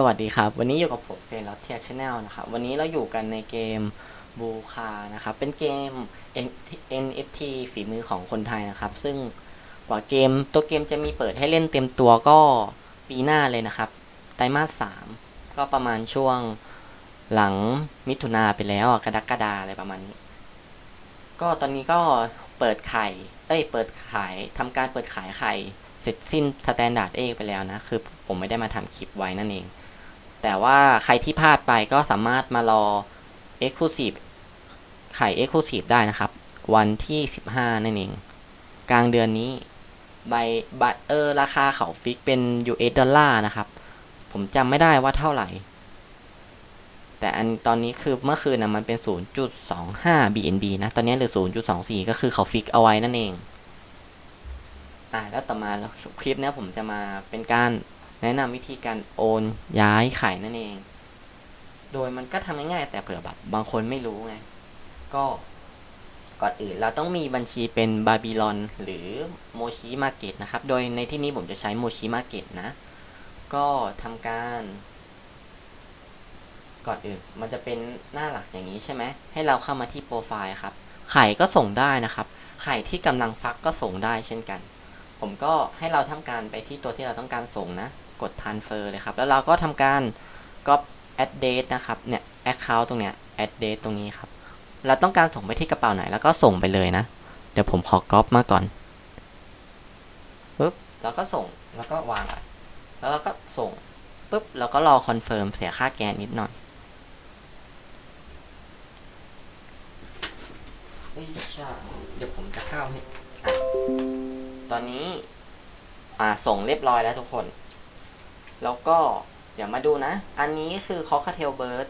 สวัสดีครับ วันนี้อยู่กับผมเฟรนลอตเทียชแนลนะครับ วันนี้เราอยู่กันในเกมบูคานะครับ เป็นเกม NFT ฝีมือของคนไทยนะครับ ซึ่งกว่าเกมตัวเกมจะมีเปิดให้เล่นเต็มตัวก็ปีหน้าเลยนะครับ ไตรมาสสามก็ประมาณช่วงหลังมิถุนาไปแล้วอะกรกฎาอะไรประมาณนี้ ก็ตอนนี้ก็เปิดไข่ เอ้ย เปิดขายทำการเปิดขายไข่เสร็จสิ้นสแตนดาร์ดเอไปแล้วนะ คือผมไม่ได้มาทำคลิปไว้นั่นเอง แต่ว่าใครที่พลาดไปก็สามารถมารอ Exclusive ไข่ Exclusive ได้นะครับ วันที่ 15 นั่นเอง กลางเดือนนี้ใบบัตรเออราคาเขาฟิกเป็น US ดอลลาร์นะครับ ผมจำไม่ได้ว่าเท่าไหร่ แต่อันตอนนี้คือเมื่อคืนนะมันเป็น 0.25 BNB นะ ตอนนี้เหลือ 0.24 ก็คือเขาฟิกเอาไว้นั่นเองอ่าแล้วต่อมาแล้วคลิปนี้ผมจะมาเป็นการ แนะนำวิธีการโอนย้ายไข่นั่นเอง โดยมันก็ทำง่ายๆแต่เผื่อแบบบางคนไม่รู้ไง ก็ก่อนอื่นเราต้องมีบัญชีเป็นบาบิลอนหรือโมชิมาเก็ตนะครับ โดยในที่นี้ผมจะใช้โมชิมาเก็ตนะ ก็ทำการ ก่อนอื่นมันจะเป็นหน้าหลักอย่างนี้ใช่ไหม ให้เราเข้ามาที่โปรไฟล์ครับ ไข่ก็ส่งได้นะครับ ไข่ที่กำลังฟักก็ส่งได้เช่นกัน ผมก็ให้เราทำการไปที่ตัวที่เราต้องการส่งนะ กด transfer เลยครับ แล้วเราก็ทำการ copy address นะครับ เนี่ย account ตรงเนี้ย address ตรงนี้ครับ เราต้องการส่งไปที่กระเป๋าไหน แล้วก็ส่งไปเลยนะ เดี๋ยวผมขอ copy มาก่อนปึ๊บแล้วก็ส่ง แล้วก็วางไว้แล้วเราก็ส่งปึ๊บแล้วก็รอคอนเฟิร์มเสียค่าแกนนิดหน่อยเดี๋ยวผมจะเข้าให้ตอนนี้ อ่า ส่งเรียบร้อยแล้วทุกคน แล้วก็เดี๋ยวมาดูนะ อันนี้คือคอคาเทลเบิร์ด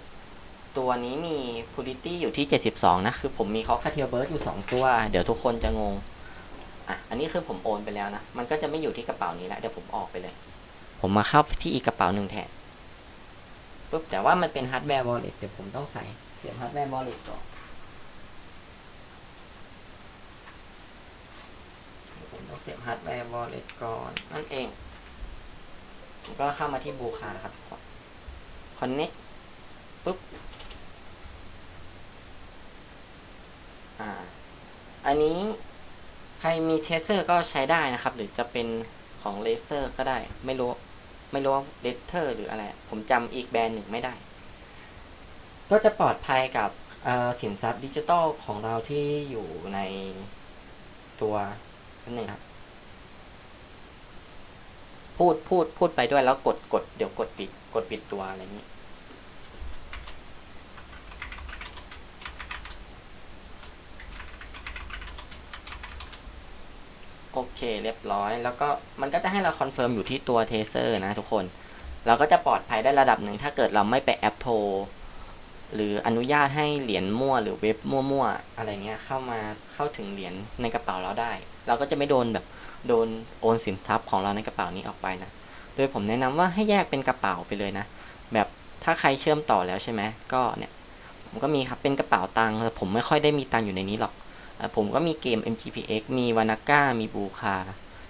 ตัวนี้มี purity อยู่ที่ 72 นะ คือผมมีคอคาเทลเบิร์ดอยู่ 2 ตัว เดี๋ยวทุกคนจะงง อะ อันนี้คือผมโอนไปแล้วนะ มันก็จะไม่อยู่ที่กระเป๋านี้แล้ว เดี๋ยวผมออกไปเลย ผมมาเข้าที่อีกกระเป๋าหนึ่งแทนปุ๊บ แต่ว่ามันเป็นฮาร์ดแวร์วอลเล็ตเดี๋ยวผมต้องใส่เสียบฮาร์ดแวร์วอลเล็ตก่อนผมต้องเสียบฮาร์ดแวร์วอลเล็ตก่อน นั่นเอง ก็เข้ามาที่บูคาครับทุกคน connect ปุ๊บ อ่า อันนี้ใครมีเทเซอร์ก็ใช้ได้นะครับ หรือจะเป็นของเลเซอร์ก็ได้ ไม่รู้ ไม่รู้ว่าเลเทอร์หรืออะไร ผมจำอีกแบรนด์หนึ่งไม่ได้ ก็จะปลอดภัยกับสินทรัพย์ดิจิตอลของเราที่อยู่ในตัวนั่นเองครับ พูดพูดพูดไปด้วยแล้วกดกดเดี๋ยวกดปิดกดปิดตัวอะไรนี้ โอเคเรียบร้อย แล้วก็มันก็จะให้เราคอนเฟิร์มอยู่ที่ตัวเทเซอร์นะทุกคน เราก็จะปลอดภัยได้ระดับหนึ่ง ถ้าเกิดเราไม่ไปแอปโทรหรืออนุญาตให้เหรียญมั่วหรือเว็บมั่วๆอะไรเงี้ยเข้ามาเข้าถึงเหรียญในกระเป๋าเราได้ เราก็จะไม่โดนแบบ โดนโอนสินทรัพย์ของเราในกระเป๋านี้ออกไปนะ โดยผมแนะนำว่าให้แยกเป็นกระเป๋าไปเลยนะ แบบถ้าใครเชื่อมต่อแล้วใช่ไหมก็เนี่ย ผมก็มีครับเป็นกระเป๋าตังค์แต่ผมไม่ค่อยได้มีตังค์อยู่ในนี้หรอกอผมก็มีเกม MGPX มีวานาก้ามีบูคา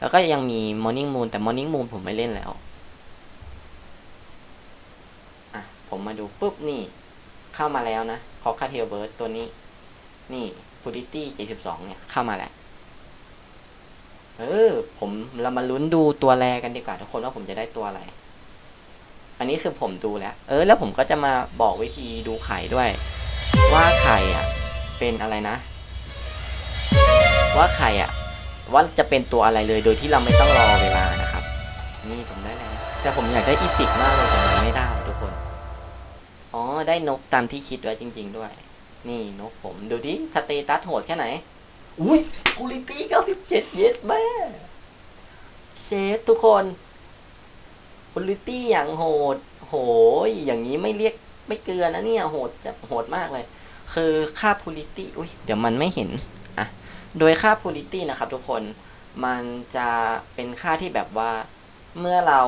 แล้วก็ยังมี Morning Moon แต่ Morning Moon ผมไม่เล่นแล้ว อะ ผมมาดูปุ๊บนี่ เข้ามาแล้วนะคอคาเทลเบิร์ดตัวนี้ นี่ Purity 72 เนี่ย เข้ามาแล้ว เออ ผมเรามาลุ้นดูตัวแรกันดีกว่าทุกคนว่าผมจะได้ตัวอะไร อันนี้คือผมดูแล้ว เออ แล้วผมก็จะมาบอกวิธีดูไข่ด้วย ว่าไข่อะ เป็นอะไรนะ ว่าไข่อะ ว่าจะเป็นตัวอะไรเลย โดยที่เราไม่ต้องรอเวลานะครับ นี่ผมได้แล้วแต่ผมอยากได้อีพิกมากเลยแต่มันไม่ได้ทุกคน อ๋อ ได้นกตามที่คิดไว้จริง ๆ ด้วย นี่นกผมดูดิสเตตัสโหดแค่ไหน อุ้ยคูลิตี้97เย็ดแม่เชฟทุกคนคูลิตี้อย่างโหด โหยอย่างนี้ไม่เรียกไม่เกลือนะเนี่ยโหดจะโหดมากเลย คือค่า purity อุ้ยเดี๋ยวมันไม่เห็นอะโดยค่า purity นะครับทุกคนมันจะเป็นค่าที่แบบว่าเมื่อเรา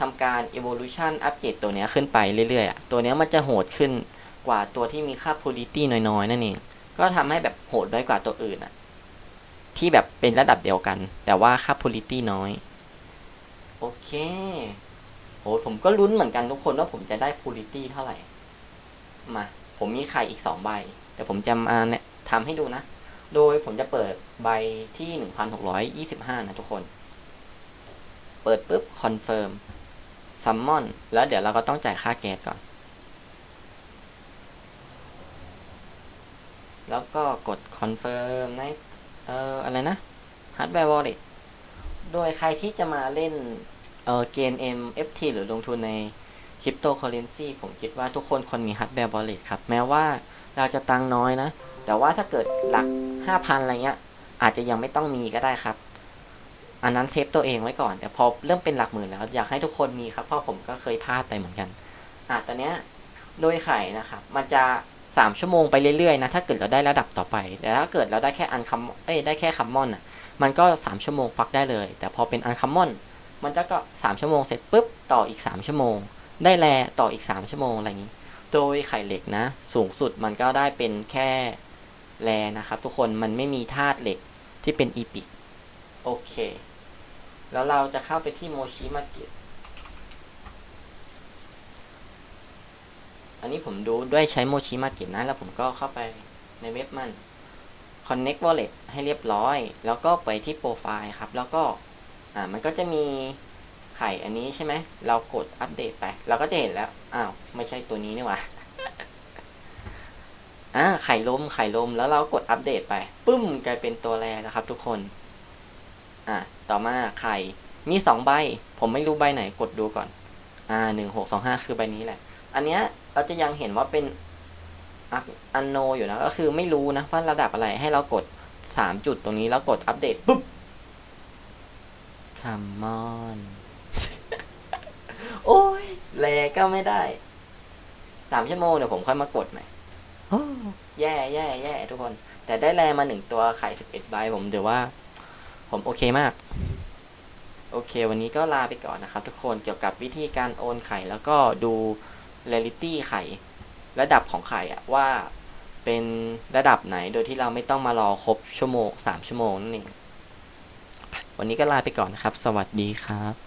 ทำการ evolution อัปเกรดตัวนี้ขึ้นไปเรื่อยๆ ตัวนี้มันจะโหดขึ้นกว่าตัวที่มีค่า purity น้อยๆ นั่นเอง ก็ทำให้แบบโหดน้อยกว่าตัวอื่นอะ ที่แบบเป็นระดับเดียวกัน แต่ว่าค่า purity น้อย โอเคผหผมก็ลุ้นเหมือนกันทุกคนว่าผมจะได้ purity เท่าไหร่ มา ผมมีไข่อีกสองใบ แต่ผมจะมาเนี่ยทำให้ดูนะ โดยผมจะเปิดใบที่หนึ่งพันหกร้อยยี่สิบห้านะทุกคน เปิดปุ๊บ confirm summon แล้วเดี๋ยวเราก็ต้องจ่ายค่าแก๊สก่อน แล้วก็กด confirm ใน เอ่ออะไรนะ hardware wallet โดยใครที่จะมาเล่นเอ่อเกณฑ์ MFT หรือลงทุนในคริปโตเคอเรนซีผมคิดว่าทุกคนควรมี hardware wallet ครับ แม้ว่าเราจะตังค์น้อยนะ แต่ว่าถ้าเกิดหลัก 5,000 อะไรเงี้ย อาจจะยังไม่ต้องมีก็ได้ครับ อันนั้นเซฟตัวเองไว้ก่อน แต่พอเริ่มเป็นหลักหมื่นแล้ว อยากให้ทุกคนมีครับ เพราะผมก็เคยพลาดไปเหมือนกัน อะตอนเนี้ยโดยไข่นะครับ มันจะ 3 ชั่วโมงไปเรื่อยๆนะถ้าเกิดเราได้ระดับต่อไป แต่ถ้าเกิดเราได้แค่อันคัมเอ้ยได้แค่คัมมอนอะมันก็ 3 ชั่วโมงฟักได้เลย แต่พอเป็นอันคัมมอนมันจะก็ 3 ชั่วโมงเสร็จปุ๊บต่ออีก 3 ชั่วโมง ได้แลต่ออีก 3 ชั่วโมงอะไรอย่างนี้ โดยไข่เหล็กนะ สูงสุดมันก็ได้เป็นแค่แลนะครับทุกคนมันไม่มีธาตุเหล็กที่เป็นอีพิกโอเค แล้วเราจะเข้าไปที่โมชิมาเก็ต อันนี้ผมดูด้วยใช้โมชิมาเก็ตนะ แล้วผมก็เข้าไปในเว็บมัน Connect Wallet ให้เรียบร้อย แล้วก็ไปที่โปรไฟล์ครับ แล้วก็ อ่า มันก็จะมีไข่อันนี้ใช่ไหม เรากดอัปเดตไป เราก็จะเห็นแล้ว อ้าว ไม่ใช่ตัวนี้นี่หว่า อ่า ไข่ลม ไข่ลม แล้วเรากดอัปเดตไป ปึ้ม กลายเป็นตัวแรนะครับ ทุกคน อ่า ต่อมาไข่ มีสองใบ ผมไม่รู้ใบไหน กดดูก่อน อ่าหนึ่งหกสองห้าคือใบนี้แหละ อันเนี้ยเราจะยังเห็นว่าเป็นอันโนอยู่นะก็คือไม่รู้นะว่าระดับอะไรให้เรากดสามจุดตรงนี้แล้วกดอัปเดตปุ๊บ come on โอ้ยแลก็ไม่ได้สามชั่วโมงเดี๋ยวผมค่อยมากดใหม่โอ้แย่แย่แย่ทุกคน แต่ได้แลมาหนึ่งตัวไข่สิบเอ็ดใบผมเดี๋ยวว่า ผมโอเคมาก โอเค วันนี้ก็ลาไปก่อนนะครับ ทุกคนเกี่ยวกับวิธีการโอนไข่แล้วก็ดู เรลิตี้ไข่ ระดับของไข่อะว่าเป็นระดับไหนโดยที่เราไม่ต้องมารอครบชั่วโมงสามชั่วโมงนั่นเอง วันนี้ก็ลาไปก่อนนะครับ สวัสดีครับ